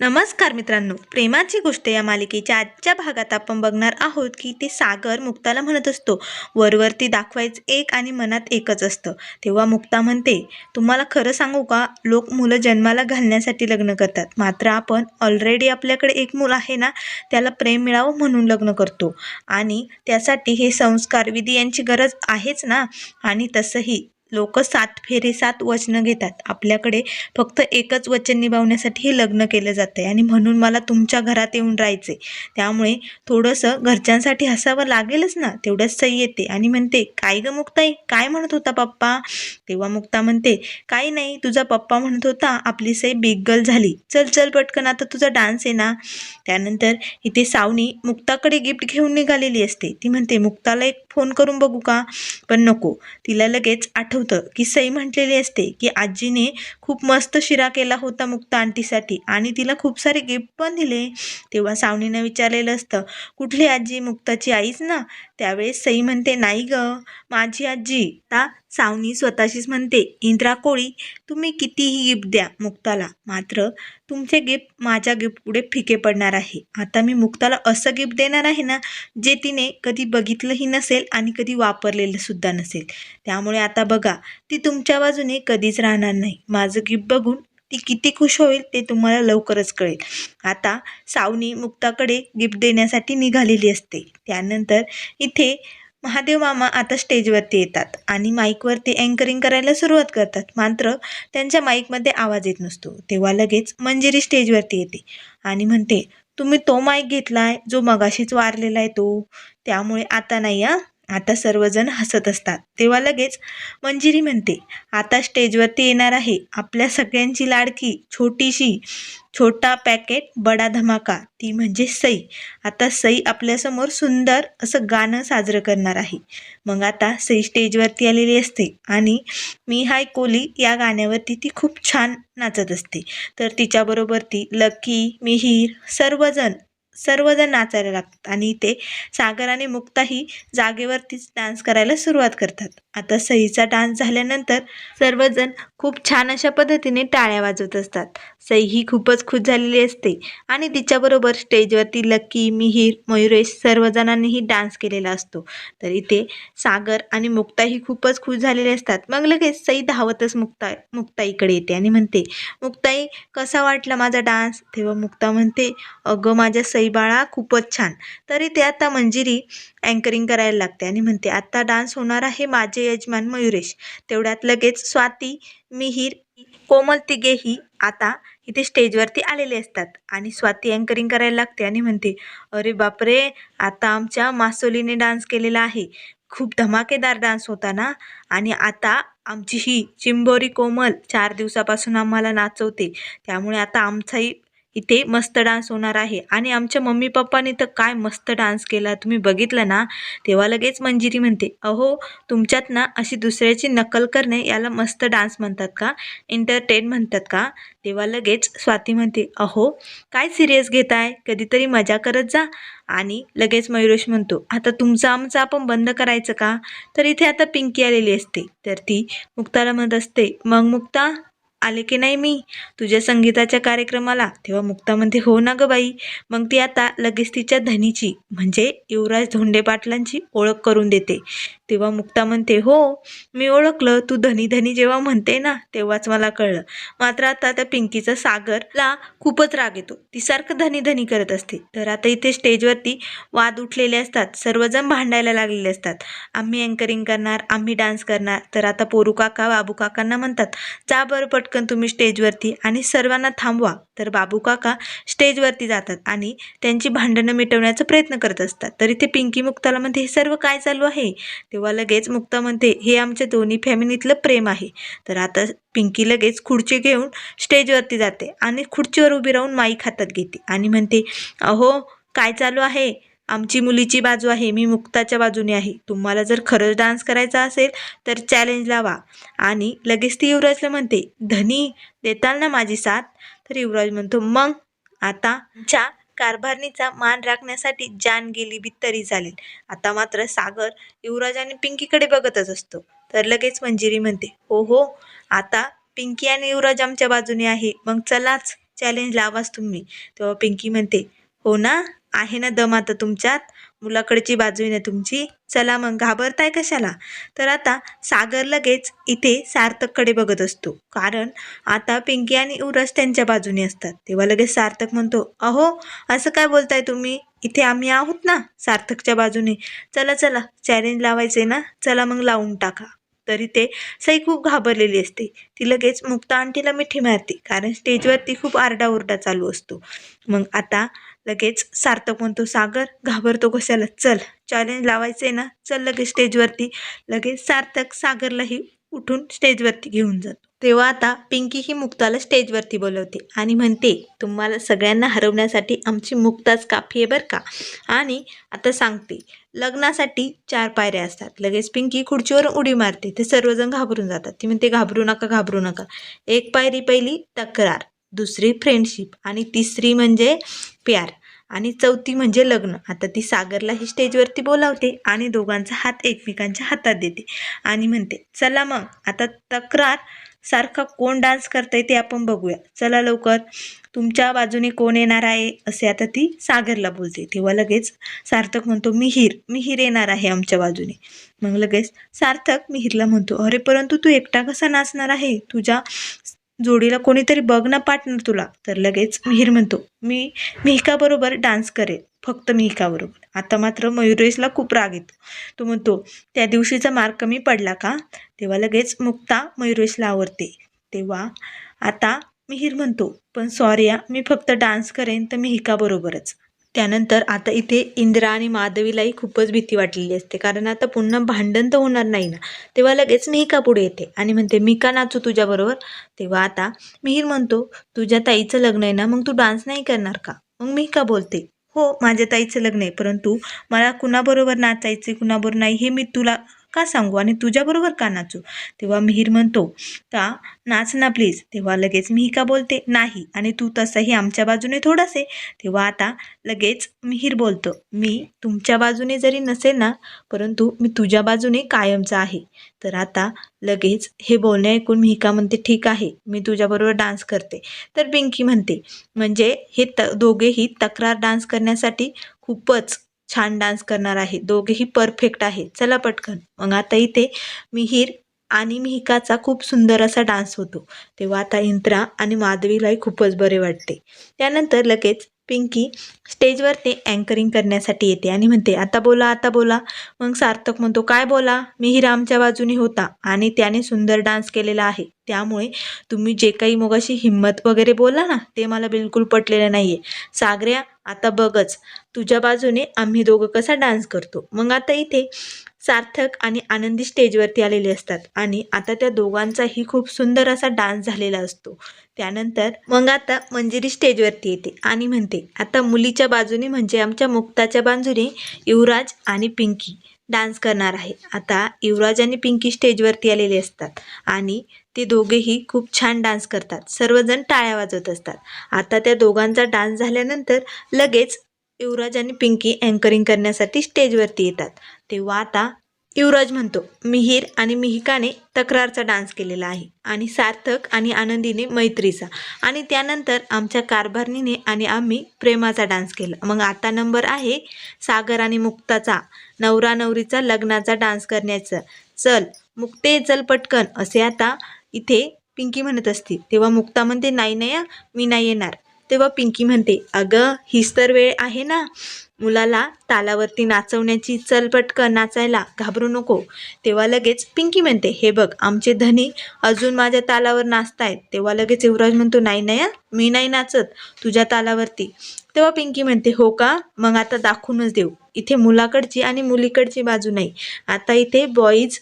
नमस्कार मित्रांनो. प्रेमाची गोष्ट या मालिकेच्या आजच्या भागात आपण बघणार आहोत की ते सागर मुक्ताला म्हणत असतो वरवरती दाखवायचं एक आणि मनात एकच असतं. तेव्हा मुक्ता म्हणते तुम्हाला खरं सांगू का? लोक मुलं जन्माला घालण्यासाठी लग्न करतात. मात्र आपण ऑलरेडी आपल्याकडे एक मूल आहे ना त्याला प्रेम मिळावं म्हणून लग्न करतो. आणि त्यासाठी हे संस्कार विधी यांची गरज आहेच ना? आणि तसंही लोक सात फेरे सात वचनं घेतात. आपल्याकडे फक्त एकच वचन निभावण्यासाठी हे लग्न केलं जातं आहे आणि म्हणून मला तुमच्या घरात येऊन राहायचे त्यामुळे थोडंसं घरच्यांसाठी हसावं लागेलच ना? तेवढंच सई येते आणि म्हणते काय गं मुक्ताई? काय म्हणत होता पप्पा? तेव्हा मुक्ता म्हणते काही नाही तुझा पप्पा म्हणत होता आपली सई बिग गर्ल झाली. चल चल पटकन आता तुझा डान्स आहे ना? त्यानंतर इथे सावनी मुक्ताकडे गिफ्ट घेऊन निघालेली असते. ती म्हणते मुक्ताला एक फोन करून बघू का? पण नको. तिला लगेच आठ आठवतं की सई म्हटलेली असते की आजीने खूप मस्त शिरा केला होता मुक्ता आंटीसाठी आणि तिला खूप सारे गिफ्ट पण दिले. तेव्हा सावनीनं विचारलेलं असतं कुठली आजी मुक्ताची आईच ना? त्यावेळेस सई म्हणते नाही ग माझी आजी ता सावनी स्वतःशीच म्हणते इंद्रा कोळी तुम्ही कितीही गिफ्ट द्या मुक्ताला. मात्र तुमचे गिफ्ट माझ्या गिफ्ट पुढे फिके पडणार आहे. आता मी मुक्ताला असं गिफ्ट देणार आहे ना जे तिने कधी बघितलंही नसेल आणि कधी वापरलेलं सुद्धा नसेल. त्यामुळे आता बघा ती तुमच्या बाजूने कधीच राहणार नाही. माझं गिफ्ट बघून ती किती खुश होईल ते तुम्हाला लवकरच कळेल. आता सावनी मुक्ताकडे गिफ्ट देण्यासाठी निघालेली असते. त्यानंतर इथे महादेव मामा आता स्टेजवरती येतात आणि माईकवरती अँकरिंग करायला सुरुवात करतात. मात्र त्यांच्या माईकमध्ये आवाज येत नसतो. तेव्हा लगेच मंजिरी स्टेजवरती येते आणि म्हणते तुम्ही तो माईक घेतलाय जो मगाशीच वारलेला आहे तो. त्यामुळे आता नाही हा? आता सर्वजण हसत असतात. तेव्हा लगेच मंजिरी म्हणते आता स्टेजवरती येणार आहे. आपल्या सगळ्यांची लाडकी छोटीशी छोटा पॅकेट बडा धमाका. ती म्हणजे सई. आता सई आपल्यासमोर सुंदर असं गाणं साजरं करणार आहे. मग आता सई स्टेजवरती आलेली असते आणि मी हाय कोली या गाण्यावरती ती खूप छान नाचत असते. तर तिच्याबरोबर ती लकी मिहीर सर्वजण सर्वजण नाचायला लागतात आणि इथे सागर आणि मुक्ताही जागेवरतीच डान्स करायला सुरुवात करतात. आता सईचा डान्स झाल्यानंतर सर्वजण खूप छान अशा पद्धतीने टाळ्या वाजवत असतात. सई ही खूपच खुश झालेली असते आणि तिच्याबरोबर स्टेजवरती लक्की मिहीर मयुरेश सर्वजणांनीही डान्स केलेला असतो. तर इथे सागर आणि मुक्ताही खूपच खुश झालेले असतात. मग लगेच सई धावतच मुक्ता मुक्ताईकडे येते आणि म्हणते मुक्ताई कसा वाटला माझा डान्स तेव्हा मुक्ता म्हणते अगं माझ्या सई बाळा खूपच छान. तरी ते आता मंजिरी अँकरिंग करायला लागते आणि म्हणते आत्ता डान्स होणार आहे माझे यजमान मयुरेश. तेवढ्यात लगेच स्वाती मिहीर कोमल तिघेही आता इथे स्टेजवरती आलेले असतात आणि स्वाती अँकरिंग करायला लागते आणि म्हणते अरे बापरे आता आमच्या मासोलीने डान्स केलेला आहे. खूप धमाकेदार डान्स होता ना? आणि आता आमची ही चिंबोरी कोमल चार दिवसापासून आम्हाला नाचवते. त्यामुळे आता आमचाही इथे मस्त डान्स होणार आहे. आणि आमच्या मम्मी पप्पाने तर काय मस्त डान्स केला. तुम्ही बघितलं ना? तेव्हा लगेच मंजिरी म्हणते अहो तुमच्यात ना अशी दुसऱ्याची नकल करणे याला मस्त डान्स म्हणतात का? एंटरटेन म्हणतात का? तेव्हा लगेच स्वाती म्हणते अहो काय सिरियस घेताय? कधीतरी मजा करत जा. आणि लगेच मयुरेश म्हणतो आता तुमचं आमचं आपण बंद करायचं का? तर इथे आता पिंकी आलेली असते. तर ती मुक्ताला म्हणत असते मग मुक्ता आले की नाही मी? तुझ्या संगीताच्या कार्यक्रमाला तेव्हा मुक्ता म्हणते हो ना गं बाई. मग ती आता लगेच तिच्या धनीची म्हणजे युवराज धोंडे पाटलांची ओळख करून देते. तेव्हा मुक्ता म्हणते हो मी ओळखलं. तू धनी धनी जेव्हा म्हणते ना तेव्हाच मला कळलं. मात्र आता त्या पिंकीचा सागरला खूपच राग येतो. ती सारखं धनी धनी करत असते. तर आता इथे स्टेजवरती वाद उठलेले असतात. सर्वजण भांडायला लागलेले असतात. आम्ही अँकरिंग करणार आम्ही डान्स करणार. तर आता पोरू काका बाबू काकांना म्हणतात जा बरं पटकन तुम्ही स्टेजवरती आणि सर्वांना थांबवा. तर बाबू काका स्टेजवरती जातात आणि त्यांची भांडणं मिटवण्याचा प्रयत्न करत असतात. तर इथे पिंकी मुक्ताला म्हणते हे सर्व काय चालू आहे? तेव्हा लगेच मुक्ता म्हणते हे आमच्या दोन्ही फॅमिलीतलं प्रेम आहे. तर आता पिंकी लगेच खुर्ची घेऊन स्टेजवरती जाते आणि खुर्चीवर उभी राहून माईक हातात घेते आणि म्हणते अहो काय चालू आहे? आमची मुलीची बाजू आहे मी मुक्ताच्या बाजूने आहे. तुम्हाला जर खरंच डान्स करायचा असेल तर चॅलेंज लावा. आणि लगेच ती युवराजला म्हणते धनी देताल ना माझी साथ? तर युवराज म्हणतो मग? आता च्या कारभारणीचा मान राखण्यासाठी जान गेली बी तरी चालेल आता मात्र सागर युवराज आणि पिंकीकडे बघतच असतो. तर लगेच मंजिरी म्हणते हो हो आता पिंकी आणि युवराज आमच्या बाजूने आहे. मग चलाच चॅलेंज लावाच तुम्ही. तेव्हा पिंकी म्हणते हो ना? आहे ना दम आता तुमच्यात? मुलाकडची बाजू आहे ना तुमची? चला मग घाबरताय कशाला? तर आता सागर लगेच इथे सार्थककडे बघत असतो. कारण आता पिंकी आणि उरस त्यांच्या बाजूने असतात. तेव्हा लगेच सार्थक म्हणतो अहो असं काय बोलताय तुम्ही? इथे आम्ही आहोत ना सार्थकच्या बाजूने. चला चला चॅलेंज लावायचे ना? चला मग लावून टाका. तरी ते सई खूप घाबरलेली असते. ती लगेच मुक्ता आंटीला मिठी मारते. कारण स्टेजवर ती खूप आरडाओरडा चालू असतो. मग आता लगेच सार्थक म्हणतो सागर घाबरतो कशाला? चल. चॅलेंज लावायचं आहे ना? चल लगेच स्टेजवरती लगेच सार्थक सागरलाही उठून स्टेजवरती घेऊन जातो. तेव्हा आता पिंकी ही मुक्ताला स्टेजवरती बोलवते आणि म्हणते तुम्हाला सगळ्यांना हरवण्यासाठी आमची मुक्ताच काफी आहे बरं का? आणि आता सांगते लग्नासाठी चार पायऱ्या असतात. लगेच पिंकी खुर्चीवर उडी मारते. ते सर्वजण घाबरून जातात. ती म्हणते घाबरू नका घाबरू नका. एक पायरी पहिली तक्रार. दुसरी फ्रेंडशिप आणि तिसरी म्हणजे प्यार आणि चौथी म्हणजे लग्न. आता ती सागरला ही स्टेजवरती बोलावते आणि दोघांचा हात एकमेकांच्या हातात देते आणि म्हणते चला मग आता तक्रार सारखा कोण डान्स करतंय ते आपण बघूया. चला लवकर तुमच्या बाजूने कोण येणार आहे? असे आता ती सागरला बोलते. तेव्हा लगेच सार्थक म्हणतो मिहीर मिहीर येणार आहे आमच्या बाजूने. मग लगेच सार्थक मिहीरला म्हणतो अरे परंतु तू एकटा कसा नाचणार आहे? तुझ्या जोडीला कोणीतरी बघ ना पार्टनर तुला. तर लगेच मिहीर म्हणतो मी मिहिकाबरोबर डान्स करेल फक्त मिहिकाबरोबर आता मात्र मयुरेशला खूप राग येतो. तो म्हणतो त्या दिवशीचा मार्क कमी पडला का? तेव्हा लगेच मुक्ता मयुरेशला आवडते तेव्हा आता मिहीर म्हणतो पण सॉरी मी फक्त डान्स करेन तर मिहिकाबरोबरच त्यानंतर आता इथे इंदिरा आणि माधवीलाही खूपच भीती वाटलेली असते. कारण आता पुन्हा भांडण तर होणार नाही ना. तेव्हा लगेच मिहिका पुढे येते आणि म्हणते मी का नाचू तुझ्याबरोबर? तेव्हा आता मिहीर म्हणतो तुझ्या ताईचं लग्न आहे ना मग तू डान्स नाही करणार का? मग मिहिका बोलते हो माझ्या ताईचं लग्न आहे परंतु मला कुणाबरोबर नाचायचे कुणाबरोबर नाही हे मी तुला का सांगू? आणि तुझ्याबरोबर का नाचू? तेव्हा मिहीर म्हणतो का नाच ना प्लीज तेव्हा लगेच मिहिका बोलते नाही. आणि तू तसंही आमच्या बाजूने थोडासे. आहे तेव्हा आता लगेच मिहीर बोलतो मी तुमच्या बाजूने जरी नसेल ना परंतु मी तुझ्या बाजूने कायमचा आहे. तर आता लगेच हे बोलणे ऐकून मिहिका म्हणते ठीक आहे मी तुझ्याबरोबर डान्स करते. तर पिंकी म्हणते म्हणजे हे त दोघेही तक्रार डान्स करण्यासाठी खूपच छान डान्स करणार आहे. दोघेही परफेक्ट आहे चला पटकन. मग आता इथे मिहीर आणि मिहिकाचा खूप सुंदर असा डान्स होतो. तेव्हा आता इंत्रा आणि माधवीलाही खूपच बरे वाटते. त्यानंतर लगेच पिंकी स्टेजवर ते अँकरिंग करण्यासाठी येते आणि म्हणते आता बोला आता बोला. मग सार्थक म्हणतो काय बोला? मिहीर आमच्या बाजूने होता आणि त्याने सुंदर डान्स केलेला आहे. त्यामुळे तुम्ही जे काही मोगाशी हिम्मत हिंमत वगैरे बोला ना ते मला बिलकुल पटलेलं नाही आहे सागऱ्या आता बघच. तुझ्या बाजूने आम्ही दोघं कसा डान्स करतो? मग आता इथे सार्थक आणि आनंदी स्टेजवरती आलेले असतात आणि आता त्या दोघांचाही खूप सुंदर असा डान्स झालेला असतो. त्यानंतर मग आता मंजिरी स्टेजवरती येते आणि म्हणते आता मुलीच्या बाजूने म्हणजे आमच्या मुक्ताच्या बाजूने युवराज आणि पिंकी. डान्स करणार आहे. आता युवराज आणि पिंकी स्टेजवरती आलेले असतात आणि ते दोघेही खूप छान डान्स करतात. सर्वजण टाळ्या वाजवत असतात. आता त्या दोघांचा डान्स झाल्यानंतर लगेच युवराज आणि पिंकी अँकरिंग करण्यासाठी स्टेजवरती येतात. तेव्हा आता युवराज म्हणतो मिहीर आणि मिहिकाने तक्रारचा डान्स केलेला आहे आणि सार्थक आणि आनंदीने मैत्रीचा आणि त्यानंतर आमच्या कारभारणीने आणि आम्ही प्रेमाचा डान्स केला. मग आता नंबर आहे सागर आणि मुक्ताचा. नवरा नवरीचा लग्नाचा डान्स करण्याचा. चल मुक्ते चल पटकन. असे आता इथे पिंकी म्हणत असते. तेव्हा मुक्ता म्हणते नाही नाही मी नाही येणार. तेव्हा पिंकी म्हणते अगं हीच तर वेळ आहे ना. मुलाला तालावरती नाचवण्याची चल पटकन नाचायला घाबरू नको. तेव्हा लगेच पिंकी म्हणते हे बघ आमचे धनी अजून माझ्या तालावर नाचतायत. तेव्हा लगेच युवराज म्हणतो नाही नाही मी नाही नाचत तुझ्या तालावरती. तेव्हा पिंकी म्हणते हो का? मग आता दाखवूनच देऊ. इथे मुलाकडची आणि मुलीकडची बाजू नाही. आता इथे बॉईज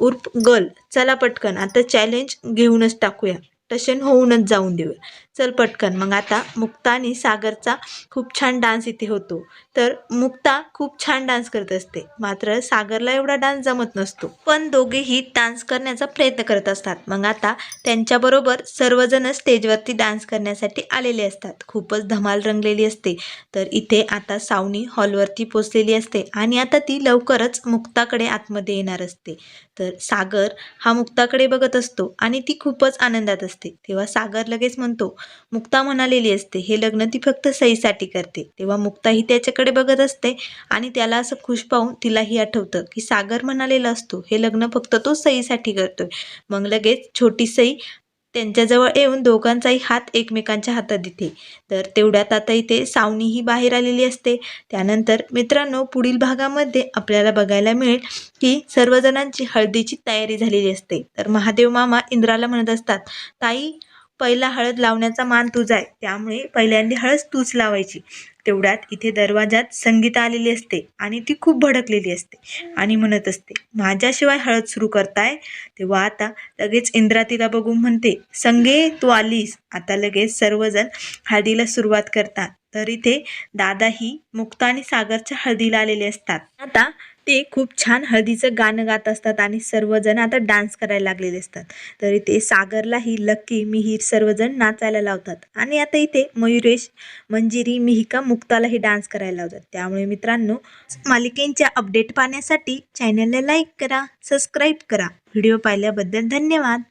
उर्फ गर्ल चला पटकन आता चॅलेंज घेऊनच टाकूया. टशन होऊनच जाऊन देऊया. चल पटकन. मग आता मुक्ता आणि सागरचा खूप छान डान्स इथे होतो. तर मुक्ता खूप छान डान्स करत असते. मात्र सागरला एवढा डान्स जमत नसतो. पण दोघेही डान्स करण्याचा प्रयत्न करत असतात. मग आता त्यांच्याबरोबर सर्वजण स्टेजवरती डान्स करण्यासाठी आलेले असतात. खूपच धमाल रंगलेली असते. तर इथे आता सावनी हॉलवरती पोचलेली असते आणि आता ती लवकरच मुक्ताकडे आतमध्ये येणार असते. तर सागर हा मुक्ताकडे बघत असतो आणि ती खूपच आनंदात असते. तेव्हा सागर लगेच म्हणतो मुक्ता म्हणालेली असते हे लग्न ती फक्त सईसाठी करते. तेव्हा मुक्ताही त्याच्याकडे बघत असते आणि त्याला असं खुश पाहून तिलाही आठवतं की सागर म्हणालेला असतो हे लग्न फक्त तो सईसाठी करतोय. मग लगेच छोटी सई त्यांच्याजवळ येऊन दोघांचाही हात एकमेकांच्या हातात देते. तर तेवढ्यात आता इथे सावनीही बाहेर आलेली असते. त्यानंतर मित्रांनो पुढील भागामध्ये आपल्याला बघायला मिळेल की सर्वजणांची हळदीची तयारी झालेली असते. तर महादेव मामा इंद्राला म्हणत असतात ताई पहिला हळद लावण्याचा मान तुझा आहे. त्यामुळे पहिल्यांदा हळद तूच लावायची. तेवढ्यात इथे दरवाजात संगीता आलेली असते आणि ती खूप भडकलेली असते आणि म्हणत असते माझ्याशिवाय हळद सुरू करताय तेव्हा आता लगेच इंद्रा तिला बघून म्हणते संगे तू आलीस. आता लगेच सर्वजण हळदीला सुरुवात करतात. तर इथे दादाही मुक्ता आणि सागरच्या हळदीला आलेले असतात. आता ते खूप छान हळदीचं गाणं गात असतात आणि सर्वजण आता डान्स करायला लागलेले असतात. तर इथे सागरलाही लक्की मिहीर सर्वजण नाचायला लावतात. आणि आता इथे मयुरेश मंजिरी मिहिका मुक्तालाही डान्स करायला लावतात. त्यामुळे मित्रांनो मालिकेंच्या अपडेट पाहण्यासाठी चॅनलला लाईक करा सबस्क्राईब करा. व्हिडिओ पाहिल्याबद्दल धन्यवाद.